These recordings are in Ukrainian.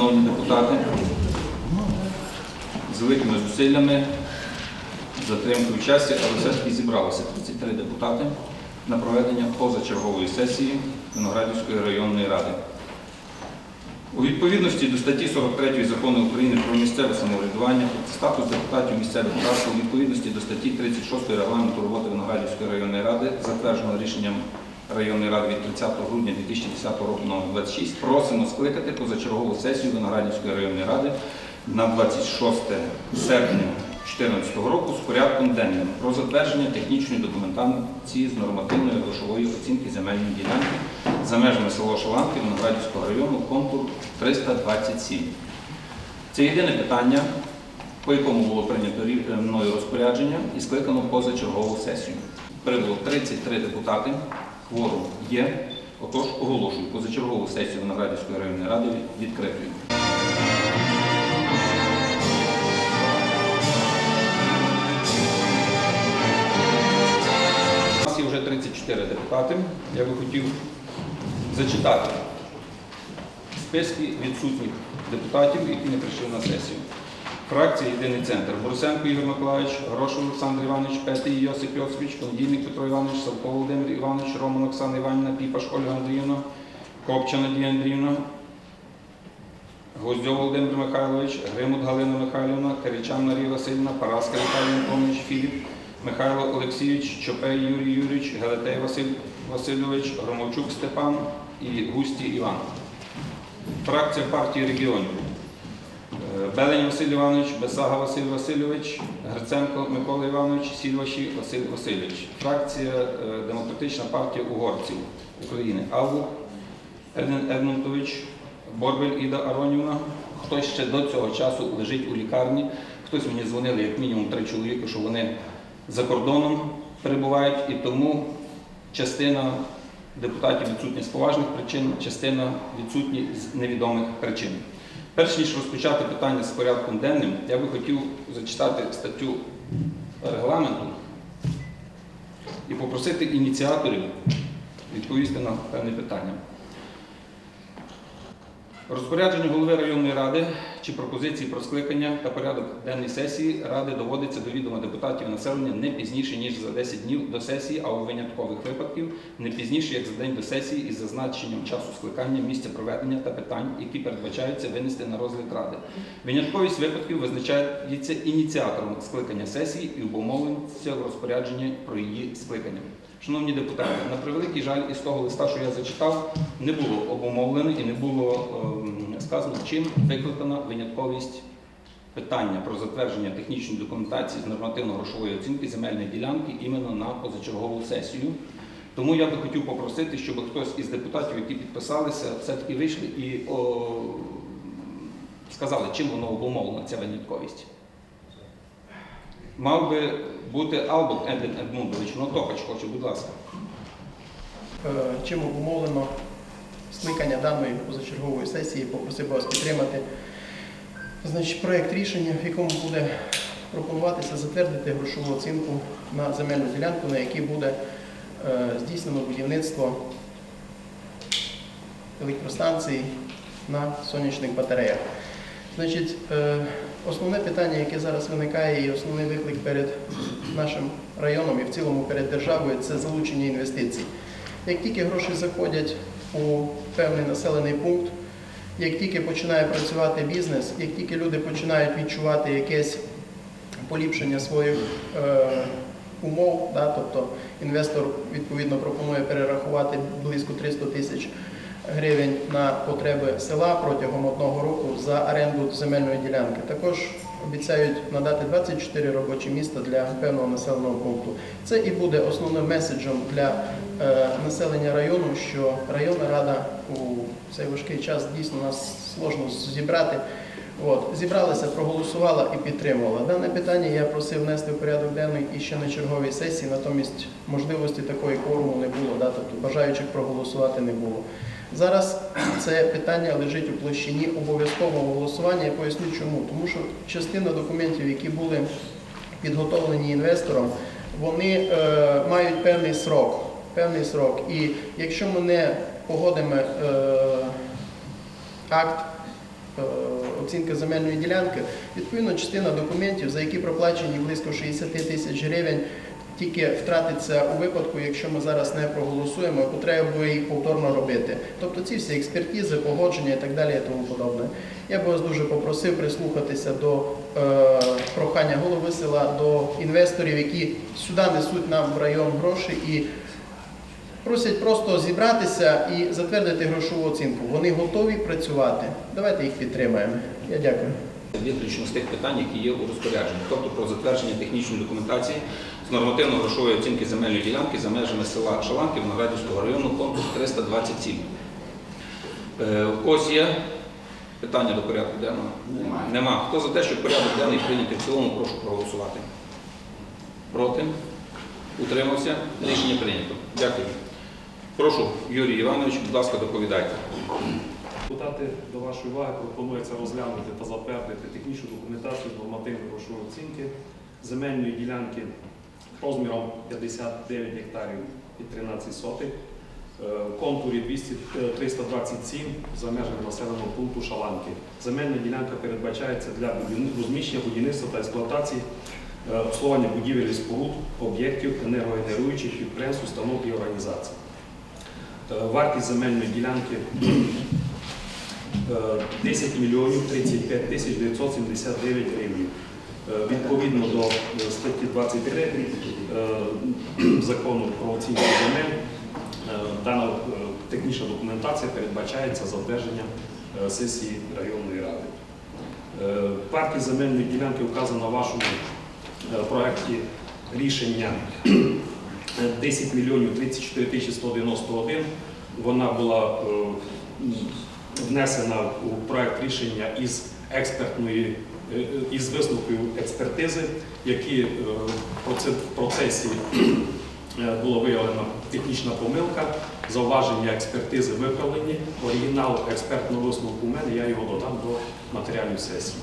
Шановні депутати, з великими зусиллями, затримкою в часі, але все-таки зібралося 33 депутати на проведення позачергової сесії Виноградівської районної ради. У відповідності до статті 43 закону України про місцеве самоврядування, статус депутатів місцевих рад у відповідності до статті 36 регламенту роботи Виноградівської районної ради, затвердженого рішенням районної ради від 30 грудня 2010 року номер 26, просимо скликати позачергову сесію Виноградівської районної ради на 26 серпня 2014 року з порядком денним про затвердження технічної документації з нормативної грошової оцінки земельної ділянки за межами село Шаланки Виноградівського району, контур 327. Це єдине питання, по якому було прийнято мною розпорядження і скликано позачергову сесію. Прибуло 33 депутати, кворум є. Отож, оголошую позачергову сесію Виноградівської районної ради відкритою. У нас є вже 34 депутати. Я би хотів зачитати списки відсутніх депутатів, які не прийшли на сесію. Фракція Єдиний центр. Борисенко Ігор Миколаївич, Грошов Олександр Іванович, Петий Йосип Йосипович, Кондійник Петро Іванович, Савко Володимир Іванович, Роман Оксана Іванівна, Піпаш Ольга Андріївна, Копча Надія Андріївна, Гвоздьов Володимир Михайлович, Гримут Галина Михайлівна, Киричан Марія Васильівна, Параска Віталій Антонович, Філіп, Михайло Олексійович, Чопей Юрій Юрійович, Галатей Василь Васильович, Громовчук Степан і Густі Іван. Фракція партії регіонів. Белень Василь Іванович, Бесага Василь Васильович, Гриценко Микола Іванович, Сільваші Василь Васильович. Фракція е, Демократична партія угорців України. Авгук Еден Едмунтович, Борбель Іда Аронівна. Хтось ще до цього часу лежить у лікарні. Хтось мені дзвонили, як мінімум три чоловіки, що вони за кордоном перебувають, і тому частина депутатів відсутні з поважних причин, частина відсутні з невідомих причин. Перш ніж розпочати питання з порядком денним, я би хотів зачитати статтю регламенту і попросити ініціаторів відповісти на певне питання. Розпорядження голови районної ради чи пропозиції про скликання та порядок денної сесії ради доводиться до відома депутатів населення не пізніше ніж за 10 днів до сесії, а у виняткових випадків не пізніше як за день до сесії із зазначенням часу скликання, місця проведення та питань, які передбачаються винести на розгляд ради. Винятковість випадків визначається ініціатором скликання сесії і обумовлюється в розпорядженні про її скликання. Шановні депутати, на превеликий жаль, із того листа, що я зачитав, не було обумовлено і не було ем, сказано, чим викликана винятковість питання про затвердження технічної документації з нормативно-грошової оцінки земельної ділянки іменно на позачергову сесію. Тому я би хотів попросити, щоб хтось із депутатів, які підписалися, все-таки вийшли і сказали, чим воно обумовлено, ця винятковість. Мав би бути Албот Едвін Едмундович, ну Токач хоче, будь ласка. Е, чим обумовлено скликання даної позачергової сесії, попросив вас підтримати. Значить, проєкт рішення, в якому буде пропонуватися затвердити грошову оцінку на земельну ділянку, на якій буде е, здійснено будівництво електростанцій на сонячних батареях. Значить, е, основне питання, яке зараз виникає, і основний виклик перед нашим районом і в цілому перед державою це залучення інвестицій. Як тільки гроші заходять у певний населений пункт, як тільки починає працювати бізнес, як тільки люди починають відчувати якесь поліпшення своїх е, умов, да, тобто інвестор відповідно пропонує перерахувати близько 300 тисяч гривень на потреби села протягом одного року за оренду земельної ділянки. Також обіцяють надати 24 робочі міста для певного населеного пункту. Це і буде основним меседжем для е, населення району, що районна рада у цей важкий час дійсно нас сложно зібрати. От, зібралася, проголосувала і підтримувала. Дане питання я просив внести в порядок денний і ще на черговій сесії, натомість можливості такої кворуму не було, да, тобто бажаючих проголосувати не було. Зараз це питання лежить у площині обов'язкового голосування. Я поясню чому. Тому що частина документів, які були підготовлені інвестором, вони е, мають певний срок. Певний срок. І якщо ми не погодимо е, акт е, оцінка земельної ділянки, відповідно частина документів, за які проплачені близько 60 тисяч гривень, тільки втратиться у випадку, якщо ми зараз не проголосуємо, і буде їх повторно робити. Тобто ці всі експертизи, погодження і так далі і тому подобне. Я би вас дуже попросив прислухатися до е, прохання голови села, до інвесторів, які сюди несуть нам в район гроші і просять просто зібратися і затвердити грошову оцінку. Вони готові працювати. Давайте їх підтримаємо. Я дякую. Виключно з тих питань, які є у розпорядженні, тобто про затвердження технічної документації нормативно-грошової оцінки земельної ділянки за межами села Шаланки Виноградівського району, конкурс 327. Е, У когось є питання до порядку денного? Нема. Нема. Хто за те, щоб порядок денний прийнятий в цілому, прошу проголосувати. Проти? Утримався? Рішення прийнято. Дякую. Прошу, Юрій Іванович, будь ласка, доповідайте. Депутати, до вашої уваги пропонується розглянути та затвердити технічну документацію нормативної грошової оцінки земельної ділянки розміром 59 гектарів і 13 сотих, е, в контурі 200, е, 327 за межами населеного пункту Шаланки. Земельна ділянка передбачається для розміщення будівництва та експлуатації е, обслуговування будівель і споруд, об'єктів енергогенеруючих підприємств, установ і організацій. Е, Вартість земельної ділянки Е, 10 мільйонів 35 тисяч 979 гривень. Е, Відповідно до е, статті 23 е, закону про оцінку земель, дана технічна документація передбачається затвердження сесії районної ради. Е, земельної ділянки вказана в вашому проекті рішення е, 10 мільйонів 34 тисячі 191. Вона була внесена у проект рішення із експертної із висновкою експертизи, які е, в процесі е, було виявлена технічна помилка, зауваження експертизи виправлені. Оригінал експертного висновку у мене, я його додам до матеріалів сесії.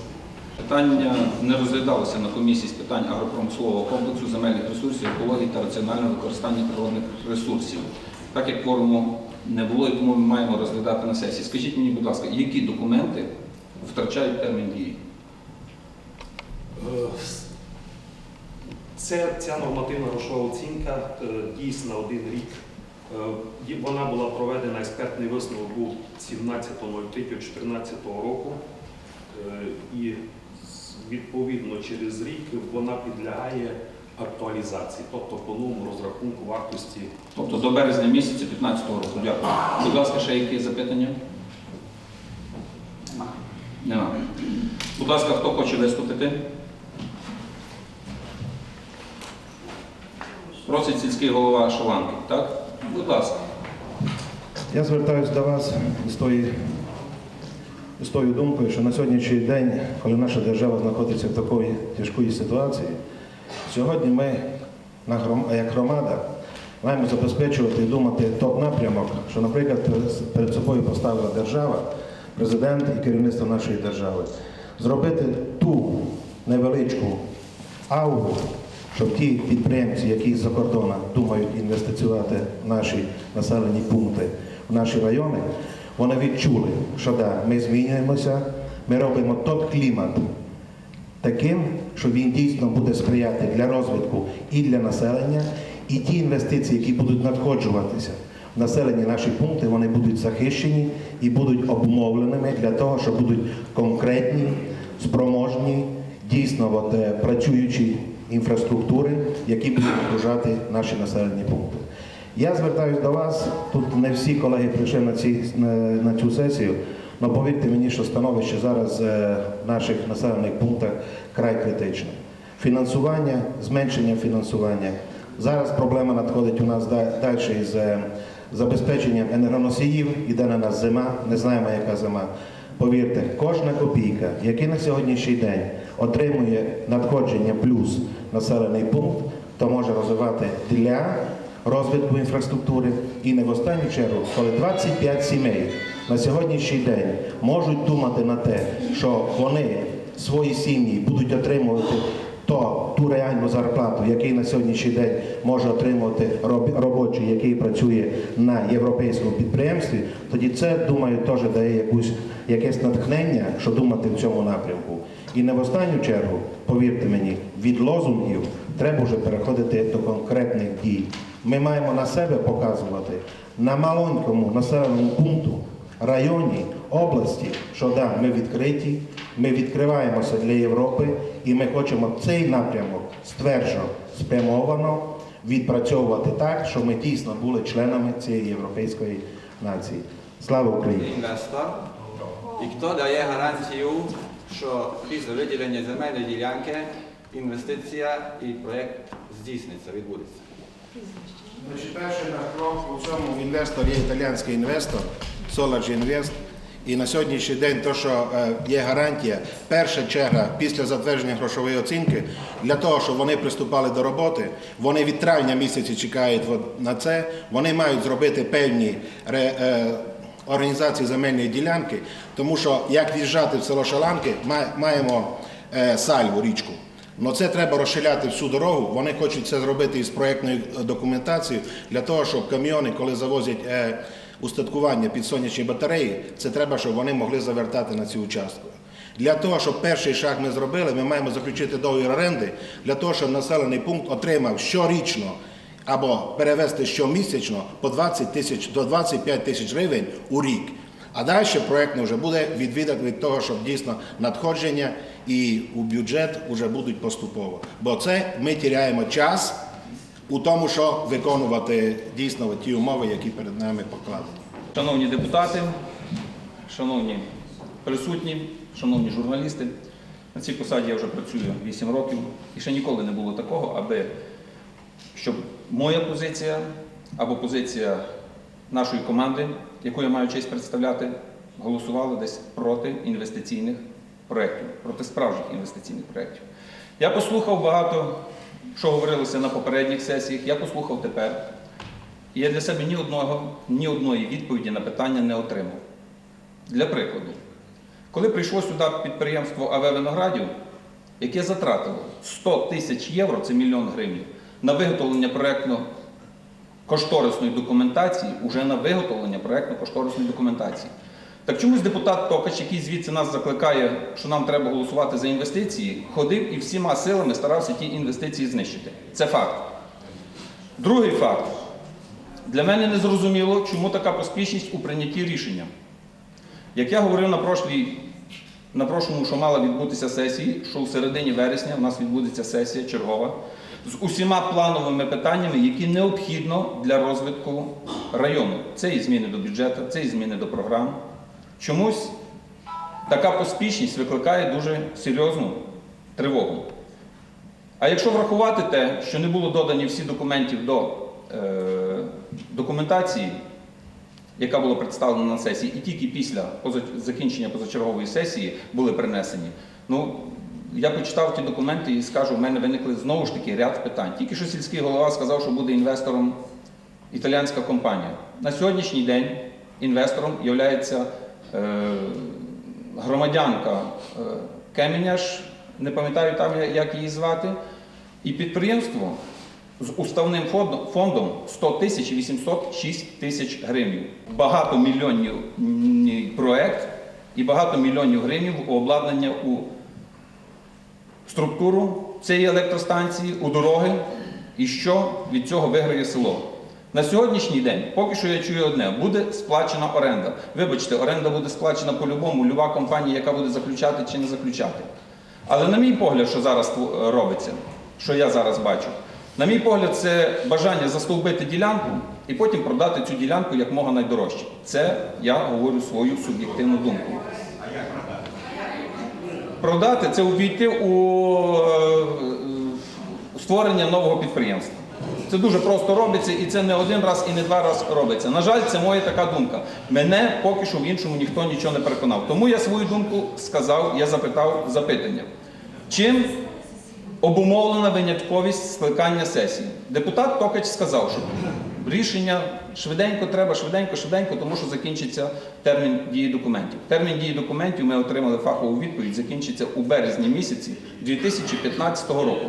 Питання не розглядалося на комісії з питань агропромислового комплексу, земельних ресурсів, екології та раціонального використання природних ресурсів. Так як форуму не було, і тому ми маємо розглядати на сесії. Скажіть мені, будь ласка, які документи втрачають термін дії? Е, Це ця нормативна грошова оцінка е, дійсна один рік. Е, Вона була проведена, експертний висновок був 17.03.2014 року. І відповідно через рік вона підлягає актуалізації, тобто по новому розрахунку вартості. Тобто до березня місяця 2015 року. Дякую. Будь ласка, ще які запитання? Нема. Будь ласка, хто хоче виступити? Просить сільський голова Шаланки, так? Будь ласка. Я звертаюся до вас з тої, з тою думкою, що на сьогоднішній день, коли наша держава знаходиться в такої тяжкої ситуації, сьогодні ми як громада маємо забезпечувати і думати топ напрямок, що, наприклад, перед- собою поставила держава, президент і керівництво нашої держави, зробити ту невеличку ауру, щоб ті підприємці, які з-за кордону думають інвестиціювати в наші населені пункти, в наші райони, вони відчули, що да, ми змінюємося, ми робимо той клімат таким, що він дійсно буде сприяти для розвитку і для населення, і ті інвестиції, які будуть надходжуватися в населені наші пункти, вони будуть захищені і будуть обумовленими для того, щоб будуть конкретні, спроможні, дійсно от, е, працюючі інфраструктури, які будуть окружати наші населені пункти. Я звертаюся до вас. Тут не всі колеги прийшли на, ці, на, цю сесію, але повірте мені, що становище зараз е, в наших населених пунктах край критичне. Фінансування, зменшення фінансування. Зараз проблема надходить у нас далі із е, забезпеченням енергоносіїв. Іде на нас зима, не знаємо, яка зима. Повірте, кожна копійка, яка на сьогоднішній день отримує надходження плюс населений пункт, то може розвивати для розвитку інфраструктури і не в останню чергу, коли 25 сімей на сьогоднішній день можуть думати на те, що вони свої сім'ї будуть отримувати то ту реальну зарплату, який на сьогоднішній день може отримувати робочий, який працює на європейському підприємстві, тоді це, думаю, теж дає якусь, якесь натхнення, що думати в цьому напрямку. І не в останню чергу, повірте мені, від лозунгів треба вже переходити до конкретних дій. Ми маємо на себе показувати на маленькому населеному пункту, районі, області, що да, ми відкриті, ми відкриваємося для Європи, і ми хочемо цей напрямок стверджено, спрямовано відпрацьовувати так, щоб ми дійсно були членами цієї європейської нації. Слава Україні! і хто дає гарантію, що після виділення земельної ділянки інвестиція і проєкт здійсниться, відбудеться. Перший наш крок у цьому інвестор є італійський інвестор, Solarge Invest. І на сьогоднішній день то, що е, є гарантія, перша черга після затвердження грошової оцінки, для того, щоб вони приступали до роботи, вони від травня місяці чекають на це, вони мають зробити певні е, організації земельної ділянки, тому що як в'їжджати в село Шаланки, ма- маємо е, сальву, річку. Ну це треба розшиляти всю дорогу. Вони хочуть це зробити із проєктною е, документацією для того, щоб каміони, коли завозять е, устаткування під сонячні батареї, це треба, щоб вони могли завертати на цю участку. Для того, щоб перший шаг ми зробили, ми маємо заключити договір оренди, для того, щоб населений пункт отримав щорічно або перевести щомісячно по 20 тисяч до 25 тисяч гривень у рік. А далі проєктно вже буде відвідати від того, щоб дійсно надходження і у бюджет вже будуть поступово. Бо це ми тіряємо час у тому, що виконувати дійсно ті умови, які перед нами покладені. Шановні депутати, шановні присутні, шановні журналісти, на цій посаді я вже працюю 8 років і ще ніколи не було такого, аби щоб моя позиція або позиція нашої команди, яку я маю честь представляти, голосувала десь проти інвестиційних проєктів, проти справжніх інвестиційних проєктів. Я послухав багато, що говорилося на попередніх сесіях, я послухав тепер. І я для себе ні одного, ні одної відповіді на питання не отримав. Для прикладу, коли прийшло сюди підприємство АВ Виноградів, яке затратило 100 тисяч євро, це мільйон гривень, на виготовлення проєктно-кошторисної документації, уже на виготовлення проєктно-кошторисної документації. Так чомусь депутат Токач, який звідси нас закликає, що нам треба голосувати за інвестиції, ходив і всіма силами старався ті інвестиції знищити. Це факт. Другий факт. Для мене не зрозуміло, чому така поспішність у прийнятті рішення. Як я говорив на прошлій, на прошлому, що мала відбутися сесії, що у середині вересня у нас відбудеться сесія чергова з усіма плановими питаннями, які необхідно для розвитку району. Це і зміни до бюджету, це і зміни до програм. Чомусь така поспішність викликає дуже серйозну тривогу. А якщо врахувати те, що не було додані всі документів до е, документації, яка була представлена на сесії, і тільки після закінчення позачергової сесії були принесені, ну я почитав ті документи і скажу, в мене виникли знову ж таки ряд питань. Тільки що сільський голова сказав, що буде інвестором італійська компанія. На сьогоднішній день інвестором є е, громадянка е, Кеменяш, не пам'ятаю там, як її звати, і підприємство з уставним фондом, фондом 100 тисяч і 806 тисяч гривень. Багатомільйонний проект і багато мільйонів гривень обладнання у структуру цієї електростанції, у дороги, і що від цього виграє село. На сьогоднішній день, поки що я чую одне, буде сплачена оренда. Вибачте, оренда буде сплачена по-любому, люба компанія, яка буде заключати чи не заключати. Але на мій погляд, що зараз робиться, що я зараз бачу, на мій погляд, це бажання застовбити ділянку і потім продати цю ділянку як мога найдорожче. Це я говорю свою суб'єктивну думку. Продати це увійти у е, створення нового підприємства. Це дуже просто робиться, і це не один раз і не два рази робиться. На жаль, це моя така думка. Мене поки що в іншому ніхто нічого не переконав. Тому я свою думку сказав, я запитав запитання. Чим обумовлена винятковість скликання сесії? Депутат Токач сказав, що Рішення швиденько треба, швиденько, швиденько, тому що закінчиться термін дії документів. Термін дії документів ми отримали фахову відповідь, закінчиться у березні місяці 2015 року.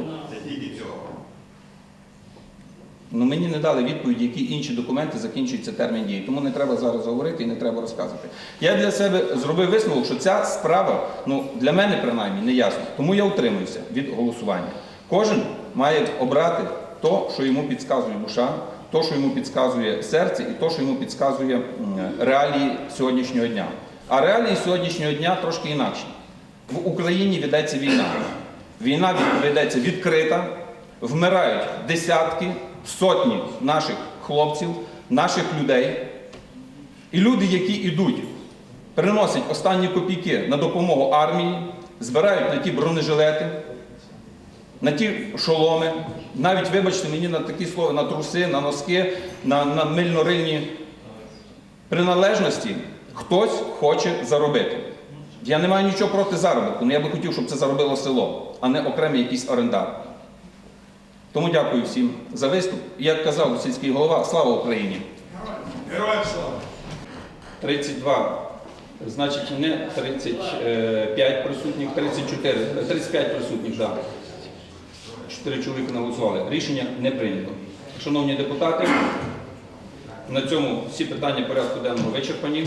Ну мені не дали відповідь, які інші документи закінчується термін дії. Тому не треба зараз говорити і не треба розказувати. Я для себе зробив висновок, що ця справа, ну для мене принаймні не ясно. Тому я утримуюся від голосування. Кожен має обрати то, що йому підказує душа, то, що йому підказує серце, і то, що йому підказує реалії сьогоднішнього дня. А реалії сьогоднішнього дня трошки інакші. В Україні ведеться війна. Війна ведеться відкрита, вмирають десятки, сотні наших хлопців, наших людей. І люди, які йдуть, приносять останні копійки на допомогу армії, збирають на ті бронежилети, на ті шоломи, навіть, вибачте мені, на такі слова, на труси, на носки, на, на мильнорильні приналежності хтось хоче заробити. Я не маю нічого проти заробітку, але я би хотів, щоб це заробило село, а не окремий якийсь орендар. Тому дякую всім за виступ. І як казав сільський голова, слава Україні! Героям слава! 32. Значить, не 35 присутніх, 34, 35 присутніх, так. Чотири чоловіка не. Рішення не прийнято. Шановні депутати, на цьому всі питання порядку денного вичерпані.